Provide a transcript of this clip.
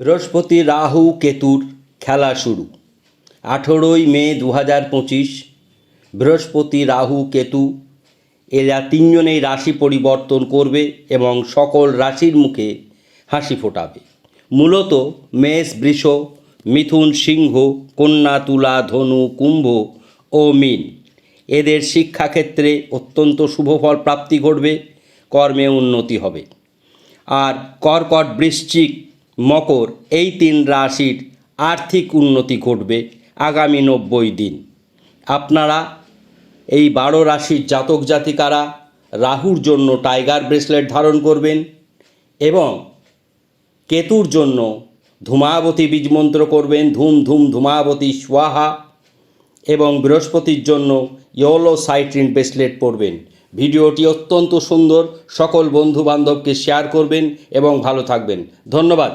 বৃহস্পতি রাহু কেতুর খেলা শুরু। আঠেরোই মে দু হাজার পঁচিশ, বৃহস্পতি রাহু কেতু এরা তিনজনেই রাশি পরিবর্তন করবে এবং সকল রাশির মুখে হাসি ফোটাবে। মূলত মেষ, বৃষ, মিথুন, সিংহ, কন্যা, তুলা, ধনু, কুম্ভ ও মিন এদের শিক্ষাক্ষেত্রে অত্যন্ত শুভফল প্রাপ্তি ঘটবে, কর্মে উন্নতি হবে। আর কর্কট বৃশ্চিক মকর, এই তিন রাশির আর্থিক উন্নতি ঘটবে আগামী নব্বই দিন। আপনারা এই বারো রাশির জাতক জাতিকারা রাহুর জন্য টাইগার ব্রেসলেট ধারণ করবেন এবং কেতুর জন্য ধূমাবতী বীজমন্ত্র করবেন, ধুম ধুম ধূমাবতী স্বাহা এবং বৃহস্পতির জন্য ইয়োলো সাইট্রিন ব্রেসলেট পরবেন। ভিডিওটি অত্যন্ত সুন্দর। সকল বন্ধু বান্ধবকে শেয়ার করবেন এবং ভালো থাকবেন। ধন্যবাদ।